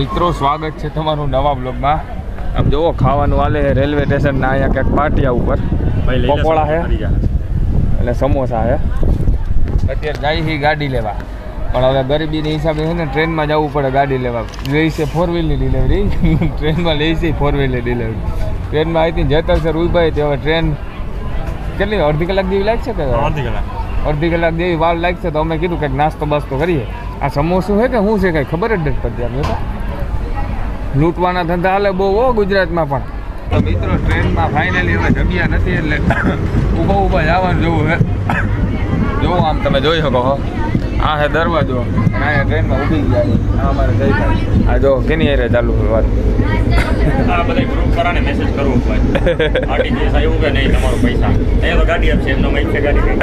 મિત્રો સ્વાગત છે તમારું નવા બ્લોગમાં આમ જુઓ ખાવાનું હાલે રેલવે સ્ટેશનના અહીંયા ક્યાંક પાટિયા ઉપર. પકોડા છે અને સમોસા છે. અત્યારે જાય છે ગાડી લેવા. પણ હવે ગરીબીની હિસાબે છે ને ટ્રેનમાં જવું પડે ગાડી લેવા. લઈ છે ફોર વ્હીલની ડિલિવરી ટ્રેનમાં લઈ છે ફોર વ્હીલની ડિલિવરી ટ્રેનમાં આવી હતી જેતલસર ઉભાઈ તે હવે ટ્રેન કેટલી અડધી કલાક જેવી લાગશે કે? અડધી કલાક. જેવી વાર લાગશે તો અમે કીધું કંઈક નાસ્તો બાસ્તો કરીએ. આ સમોસું છે કે શું છે કંઈ ખબર જ નથી પડતી જોતા. લૂંટવાના ધંધા હાલે બહુ હો ગુજરાતમાં પણ. તો મિત્રો ટ્રેનમાં ફાઇનલી હવે જગ્યા નથી એટલે ઊભા ઊભા જવાનું જવું હે. જોવું આમ તમે જોઈ શકો હો. આ છે દરવાજો. અને અહીંયા ટ્રેનમાં ઊભી ગયા આ અમારે જઈ આ જો કેની એરે ચાલુ વાત? આ બધા ગ્રુપ વાળાને મેસેજ કરવો પડે. આરટીજીએસ આવ્યું કે નહીં તમારો પૈસા? એ તો ગાડી આપશે એમનો છે ગાડી.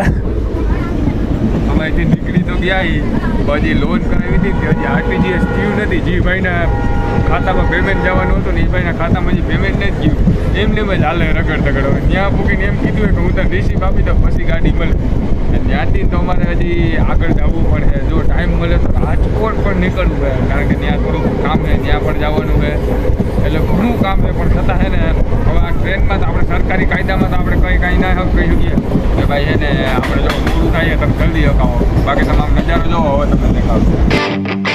અહીંથી નીકળી તો ગયા. પછી લોન કરાવી હતી હજી આરટીજીએસ થયું નથી. જીભાઈના ખાતામાં પેમેન્ટ જવાનું હતું ને ભાઈના ખાતામાં હજી પેમેન્ટ નથી ગયું એમને એમ જ હાલે રગડ તગડ હવે. ત્યાં પૂકીને એમ કીધું કે હું તને રિસીપ આપી દઉં, પછી ગાડી મળે. ત્યાંથી તો અમારે હજી આગળ જવું પડે. જો ટાઈમ મળે તો રાજકોટ પણ નીકળવું છે કારણ કે ત્યાં થોડુંક કામ છે ત્યાં પણ જવાનું છે એટલે ઘણું કામ છે પણ છતાં છે ને, હવે ટ્રેનમાં તો આપણે સરકારી કાયદામાં તો આપણે કંઈ કાંઈ ના કહી શકીએ. કે ભાઈ એને આપણે જો પૂરું થાય તમે જલ્દી અકાવો બાકી તમામ નજારો જોવો, હવે તમને દેખાડો.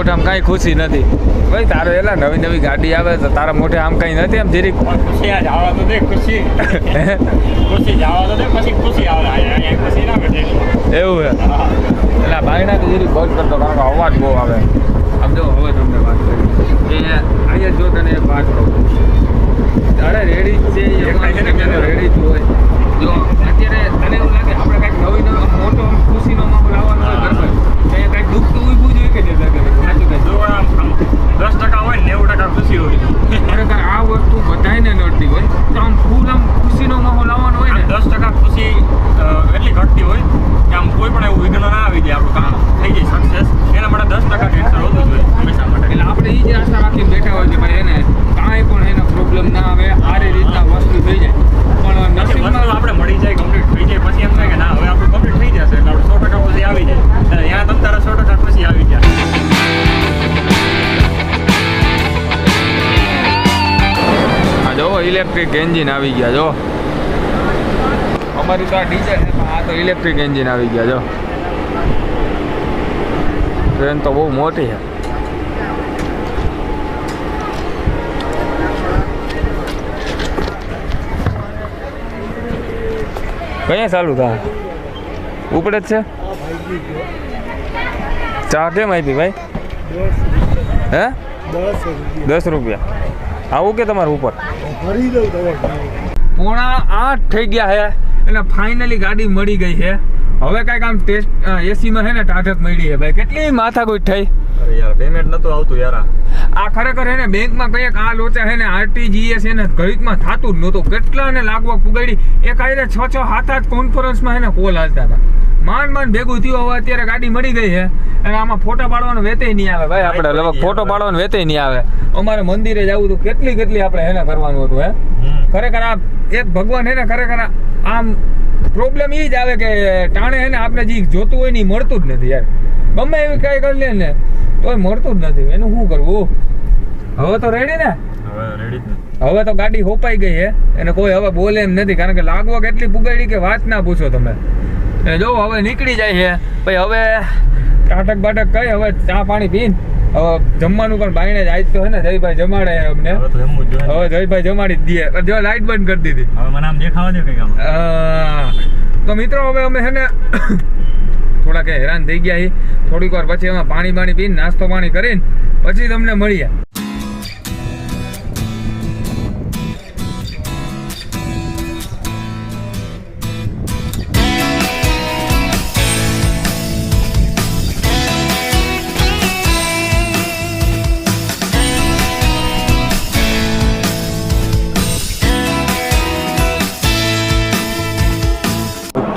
મોઢામાં કાંઈ ખુશી નથી. ભાઈ તારે એલા નવી નવી ગાડી આવે તો તારા મોઢે આમ કાંઈ નથી આમ જીરી ખુશી આ જાવા તો દે ખુશી. ખુશી જાવા તો દે પછી ખુશી આવે. ખુશી ના બેઠે એવું છે? એટલે બાયણા તો જીરીક બોલ કરતો કારણ અવાજ બહુ આવે. આમ જો હવે તમને વાત કરી. એ અહીંયા જો તને વાત કહું. તારે રેડી જ છે રેડી જ હોય. જો અત્યારે તને એવું લાગે આપણે કાંઈક નવી નવી મોટો ખુશીનો માહોલ આવવાનો હોય ઇલેક્ટ્રિક એન્જિન આવી ગયા જો. અમારી તો આ ડીઝલ છે પણ આ તો ઇલેક્ટ્રિક એન્જિન આવી ગયા જો. ટ્રેન તો બહુ મોટી છે. કયા ચાલુ થાય ઉપડે જ છે? ચા કેમ આપી ભાઈ? હે? દસ રૂપિયા. આવું કે તમારું ઉપર? પોણા આઠ થઈ ગયા છે એટલે ફાઇનલી ગાડી મળી ગઈ છે હવે કાંઈક આમ ટેસ્ટ એસીમાં છે ને ટાઢક મળી છે ભાઈ. કેટલી માથાકૂટ થઈ? અરે યાર પેમેન્ટ નતું આવતું યાર આ. ખરેખર એને બેંકમાં કંઈક આ લોચા છે ને આરટીજીએસ એને ઘડીકમાં થતું જ નહોતું. કેટલા ને લાગવા પુગાડી. એક આઈને છ છ સાત આઠ કોન્ફરન્સમાં એને કોલ હાલતા હતા. માંડ માંડ ભેગું થયું હવે અત્યારે ગાડી મળી ગઈ છે. અને આમાં ફોટા પાડવાનો વેતે નહીં આવે. ભાઈ આપણે ફોટો પાડવાનો વેતે નહીં આવે. અમારે મંદિરે જવું તો કેટલી કેટલી આપણે એને કરવાનું હતું હે? ખરેખર આ એક ભગવાન હે ને ખરેખર આમ પ્રોબ્લેમ એ જ આવે કે ટાણે હે ને આપણે જે જોતું હોય ને મળતું જ નથી યાર. ગમે એવી કઈ કરી લે ને તોય મળતું જ નથી. એનું શું કરવું? હવે તો રેડી ને? હવે તો ગાડી હોપાઈ ગઈ હે. એને કોઈ હવે બોલે એમ નથી. કારણ કે લાગવા કેટલી પુગાડી કે વાત ના પૂછો તમે. એટલે જો હવે નીકળી જાય છે. ભાઈ હવે ટાટક બાટક કઈ હવે ચા પાણી પીને હવે જમવાનું પણ બાઈને જ આજ તો હે ને જયભાઈ જમાડે અમને. હવે જયભાઈ જમાડી જ દે જો લાઈટ બંધ કરી દીધી. હવે મને આમ દેખાવા દે કઈ કામ તો મિત્રો હવે અમે છે ને થોડાક હેરાન થઈ ગયા છીએ. થોડીક વાર પછી અમે પાણી પાણી પીને નાસ્તો પાણી કરીને પછી તમને મળીએ.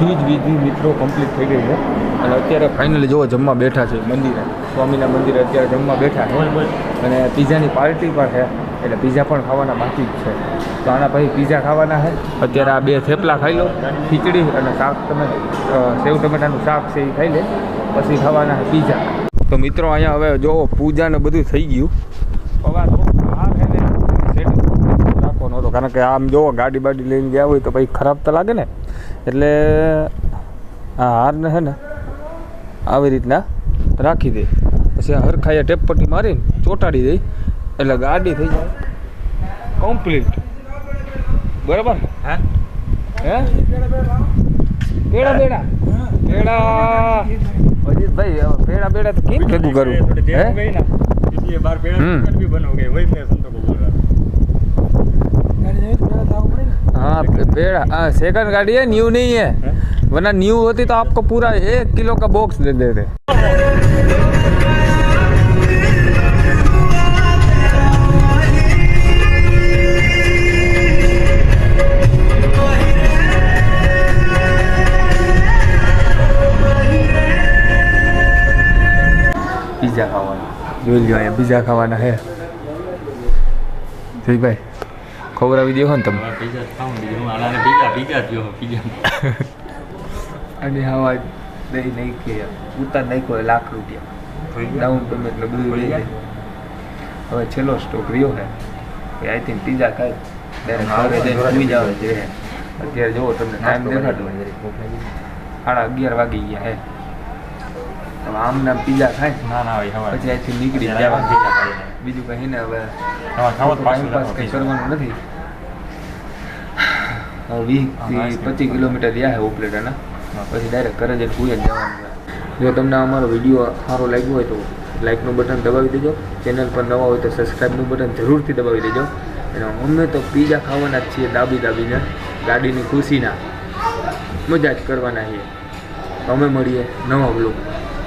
બધી જ વિધિ મિત્રો કમ્પ્લીટ થઈ ગઈ છે. અને અત્યારે ફાઇનલી જોવો જમવા બેઠા છે મંદિરે. સ્વામીના મંદિરે અત્યારે જમવા બેઠા છે. અને પીઝાની પાર્ટી પણ છે. એટલે પીઝા પણ ખાવાના બાકી જ છે. તો આના પછી પીઝા ખાવાના છે. અત્યારે આ બે થેપલા ખાઈ લો. ખીચડી અને શાક તમે સેવ ટમેટાનું શાક છે એ ખાઈ લે. પછી ખાવાના છે પીઝા. તો મિત્રો અહીંયા હવે જો પૂજા ને બધું થઈ ગયું. setting રાખવાનો હતો. કારણ કે આમ જોવો ગાડી બાડી લઈને ગયા હોય તો પછી ખરાબ તો લાગે ને. એટલે આ હારને છે ને આવી રીતના રાખી દે. પછી આ હરખાઈએ ટેપપટ્ટી મારીને ચોંટાડી દે. એટલે ગાડી થઈ જાય. કમ્પ્લીટ બરાબર? હા. હે? પેડા પેડા પેડા અજીતભાઈ પેડા પેડા તો કેમ ભેગું કરવું હે? બાર પેડા બી બનો ગઈ હોય મેં સંતો हाँ पे- पेड़ा हाँ सेकंड गाड़ी है न्यू नहीं है हैं? वरना न्यू होती तो आपको पूरा एक किलो का बॉक्स दे देते પીઝા ખાવાના જોઈ લો અહીંયા પીઝા ખાવાના હે જયભાઈ ખવડાવી દેવો ને તમે. પીઝા ખાવું બીજું આને પીઝા પીઝા થયો પીઝા. નાખીએ ઉતાર નાખ્યો લાખ રૂપિયા. ડાઉન પેમેન્ટ એટલે બધું લઈ જાય. હવે છેલ્લો સ્ટોક રહ્યો હે આઈ થિંક પીઝા ખાય. છે. અત્યારે જુઓ તમને ટાઈમ દેખાડો સાડા અગિયાર વાગી ગયા હે આમ નામ પીઝા ખાય? ના ના પછી અહીંથી નીકળી જવા બીજું કંઈ ને હવે કંઈ કરવાનું નથી. હવે વીસથી પચીસ કિલોમીટર રહ્યા છે ઉપલેટાના પછી ડાયરેક્ટ કરે જઈને પૂજા જવાનું જો તમને અમારો વીડિયો સારો લાગ્યો હોય તો લાઇકનું બટન દબાવી દેજો. ચેનલ પર નવા હોય તો સબસ્ક્રાઈબનું બટન જરૂરથી દબાવી દેજો. અને અમે તો પીઝા ખાવાના જ છીએ દાબી દાબીને ગાડીની ખુશીના. મજા જ કરવાના છીએ. અમે મળીએ નવા બ્લોગમાં